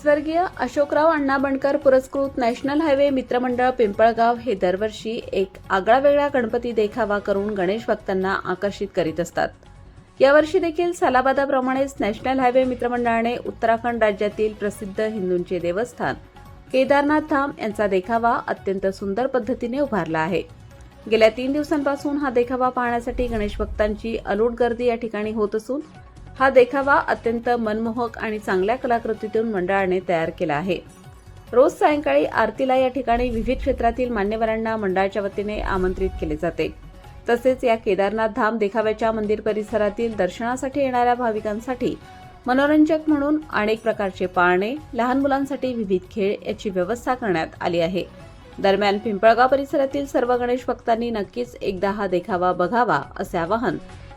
स्वर्गीय अशोकराव अण्णा बंडकर पुरस्कृत national highway मित्रमंडळ पिंपळगाव हे दरवर्षी एक आगळावेगळा गणपती देखावा करून गणेश भक्तांना आकर्षित करीत असतात. यावर्षी देखील सालाबादाप्रमाणेच नॅशनल हायवे मित्रमंडळाने उत्तराखंड राज्यातील प्रसिद्ध हिंदूंचे देवस्थान केदारनाथ धाम यांचा देखावा अत्यंत सुंदर पद्धतीने उभारला आहे. गेल्या तीन दिवसांपासून हा देखावा पाहण्यासाठी गणेश भक्तांची अलोट गर्दी या ठिकाणी होत असून हा देखावा अत्यंत मनमोहक आणि चांगल्या कलाकृतीतून मंडळाने तयार केला आहे. रोज सायंकाळी आरतीला या ठिकाणी विविध क्षेत्रातील मान्यवरांना मंडळाच्या वतीने आमंत्रित केले जाते. तसेच या केदारनाथ धाम देखाव्याच्या मंदिर परिसरातील दर्शनासाठी येणाऱ्या भाविकांसाठी मनोरंजक म्हणून अनेक प्रकारचे पाळणे लहान मुलांसाठी विविध खेळ याची व्यवस्था करण्यात आली आहे. दरम्यान पिंपळगाव परिसरातील सर्व गणेश भक्तांनी नक्कीच एकदा हा देखावा बघावा असे आवाहन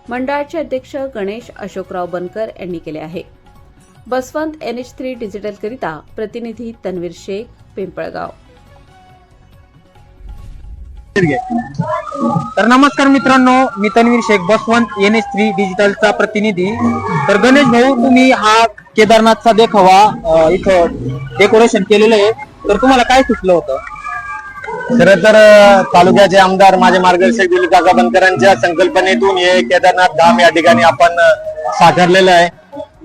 मंडळाचे अध्यक्ष गणेश अशोकराव बनकर यांनी केले आहे. बसवंत एन एच थ्री डिजिटलकरिता प्रतिनिधी तन्वीर शेख पिंपळगाव. तर नमस्कार मित्रांनो मी Tanveer Shaikh Baswant N H three डिजिटलचा प्रतिनिधी. तर गणेश भाऊ तुम्ही हा केदारनाथचा देखावा इथं डेकोरेशन केलेलं आहे. तर तुम्हाला काय सुचलं होतं? खर तर तालुक्याचे आमदार माझे मार्गदर्शक दिलीप काका बनकरांच्या संकल्पनेतून हे केदारनाथ धाम या ठिकाणी आपण साकारलेलं आहे.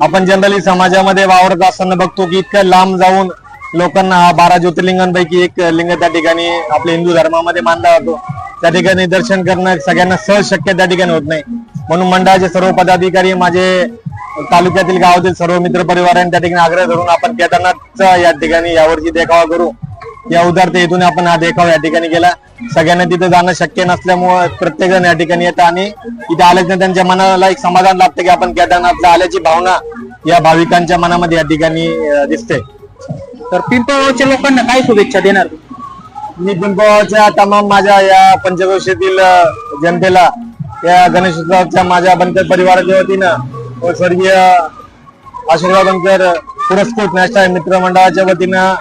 आपण जनरली समाजामध्ये वावरत असताना बघतो की इतकं लांब जाऊन लोकांना हा बारा ज्योतिर्लिंगांपैकी एक लिंग त्या ठिकाणी आपल्या हिंदू धर्मामध्ये मानला जातो. त्या ठिकाणी दर्शन करणं सगळ्यांना सहज शक्य त्या ठिकाणी होत नाही. म्हणून मंडळाचे सर्व पदाधिकारी माझे तालुक्यातील गावातील सर्व मित्र परिवारांनी त्या ठिकाणी आग्रह धरून आपण केदारनाथचा या ठिकाणी यावरची देखावा करू. या उदारते हेतून आपण हा देखावा या ठिकाणी केला. सगळ्यांना तिथे जाणं शक्य नसल्यामुळे प्रत्येक जण या ठिकाणी येतं आणि इथे आल्याच्या त्यांच्या मनाला एक समाधान लागतं की आपण केदारनाथला आल्याची भावना या भाविकांच्या मनामध्ये या ठिकाणी दिसते. तर पिंपळगावच्या लोकांना काय शुभेच्छा देणार? मी पिंपळगावच्या तमाम माझ्या या पंचक्रोशीतील जनतेला या गणेशोत्सवाच्या माझ्या बनकर परिवाराच्या वतीनं व स्वर्गीय अशोकराव बनकर पुरस्कृत नॅशनल मित्र मंडळाच्या वतीनं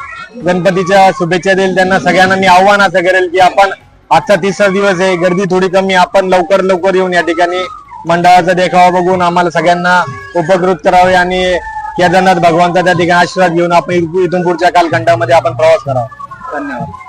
गणपतीच्या शुभेच्छा देईल त्यांना. सगळ्यांना मी आव्हान असं करेल की आपण आजचा तिसरा दिवस आहे. गर्दी थोडी कमी आपण लवकर लवकर येऊन या ठिकाणी मंडळाचा देखावा बघून आम्हाला सगळ्यांना उपकृत करावे आणि केदारनाथ भगवानचा त्या ठिकाणी आशीर्वाद घेऊन आपण इथून पुढच्या कालखंडामध्ये आपण प्रवास करावा. धन्यवाद.